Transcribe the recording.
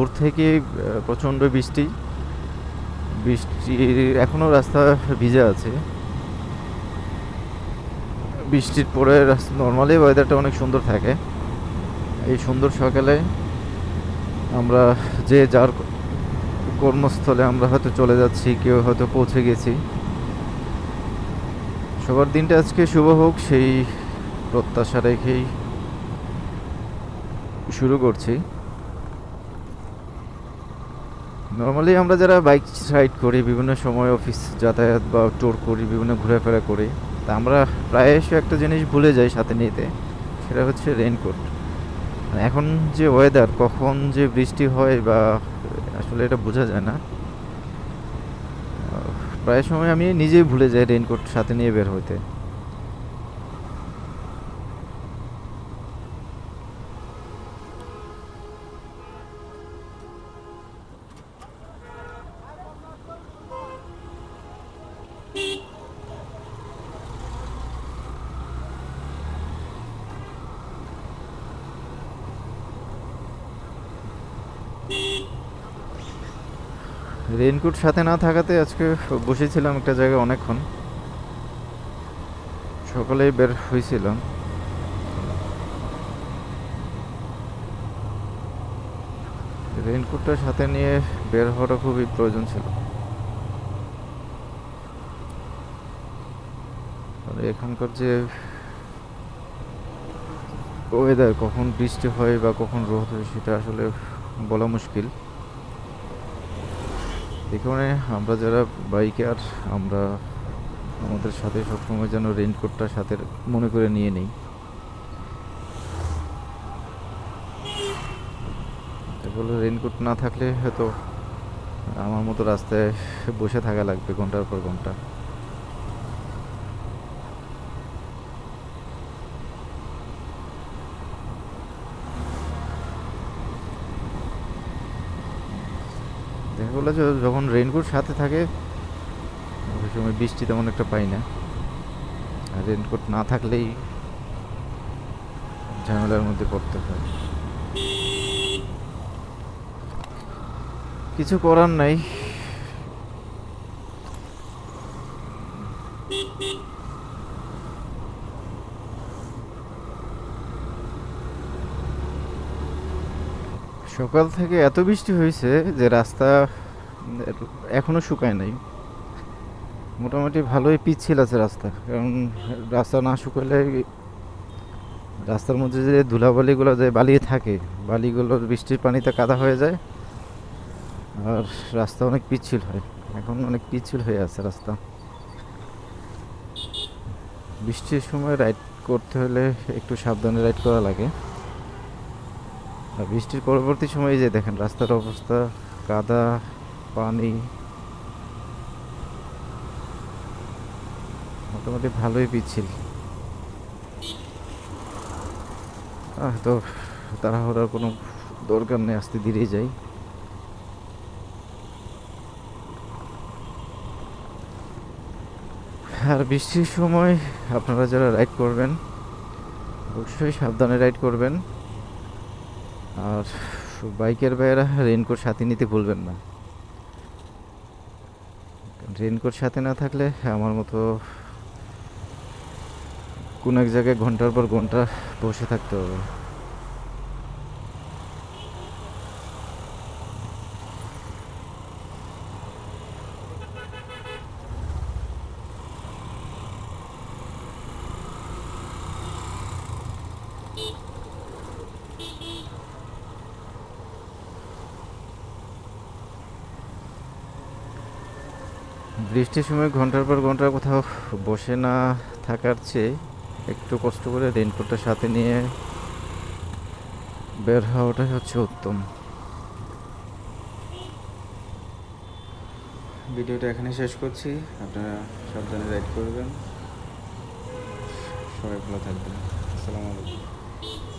ভোর থেকে প্রচণ্ড বৃষ্টি। বৃষ্টি এখনও রাস্তা ভিজে আছে। বৃষ্টির পরে রাস্তা নর্মালি ওয়েদারটা অনেক সুন্দর থাকে। এই সুন্দর সকালে আমরা যে যার কর্মস্থলে আমরা হয়তো চলে যাচ্ছি, কেউ হয়তো পৌঁছে গেছি। সবার দিনটা আজকে শুভ হোক, সেই প্রত্যাশা রেখেই শুরু করছি। নর্মালি আমরা যারা বাইক রাইড করি, বিভিন্ন সময় অফিস যাতায়াত বা ট্যুর করি, বিভিন্ন ঘোরাফেরা করি, তা আমরা প্রায়শই একটা জিনিস ভুলে যাই সাথে নিতে, সেটা হচ্ছে রেইনকোট এখন যে ওয়েদার কখন যে বৃষ্টি হয় বা আসলে এটা বোঝা যায় না। প্রায় সময় আমি নিজেই ভুলে যাই রেইনকোট সাথে নিয়ে বের হইতে। রেইনকোট সাথে না থাকাতে আজকে বসেছিলাম একটা জায়গায় অনেকক্ষণ। সকালেই বের হয়েছিলাম রেইনকোটটা সাথে নিয়ে বের হওয়াটা খুবই প্রয়োজন ছিল। এখানকার যে ওয়েদার কখন বৃষ্টি হয় বা কখন রোদ হয়, সেটা আসলে বলা মুশকিল। এখানে আমরা যারা বাইকার, আমরা আমাদের সাথে সবসময় যেন রেইনকোটটা সাথে মনে করে নিয়ে নিই। বলে রেইনকোট না থাকলে হয়তো আমার মতো রাস্তায় বসে থাকা লাগবে ঘণ্টার পর ঘণ্টা। দেখা গেলো যে যখন রেইনকোট সাথে থাকে, ওই সময় বৃষ্টি তেমন একটা পাই না। আর রেইনকোট না থাকলেই ঝামেলার মধ্যে পড়তে হয়। কিছু করার নাই। সকাল থেকে এত বৃষ্টি হয়েছে যে রাস্তা এখনও শুকায় নাই। মোটামুটি ভালোই পিচ্ছিল আছে রাস্তা, কারণ রাস্তা না শুকালে রাস্তার মধ্যে যে ধুলাবালিগুলো যে বালি থাকে, বালিগুলো বৃষ্টির পানিতে কাদা হয়ে যায় আর রাস্তা অনেক পিচ্ছিল হয়, এখন অনেক পিচ্ছিল হয়ে আছে রাস্তা। বৃষ্টির সময় রাইড করতে হলে একটু সাবধানে রাইড করা লাগে। বৃষ্টির পরবর্তী সময়ে যে দেখেন রাস্তার অবস্থা কাদা পানি। মোটামুটি ভালোই পিচ্ছিল। আহ, তো তাড়াহুড়ার কোনো দরকার নেই আসতে ধীরেই যাই। আর বৃষ্টির সময় আপনারা যারা রাইড করবেন অবশ্যই সাবধানে রাইড করবেন। আর বাইকের ভাইয়েরা রেনকোট সাথে নিতে ভুলবেন না। রেনকোট সাথে না থাকলে আমার মতো কোন এক জায়গায় ঘণ্টার পর ঘণ্টা বসে থাকতে হবে। বৃষ্টির সময় ঘণ্টার পর ঘণ্টা কোথাও বসে না থাকার চেয়ে একটু কষ্ট করে রেনকোটটা সাথে নিয়ে বের হওয়াটাই হচ্ছে উত্তম। ভিডিওটা এখানে শেষ করছি। আপনারা সাবধানে রাইড করবেন। সবাই ভালো থাকবেন। আসসালামু আলাইকুম।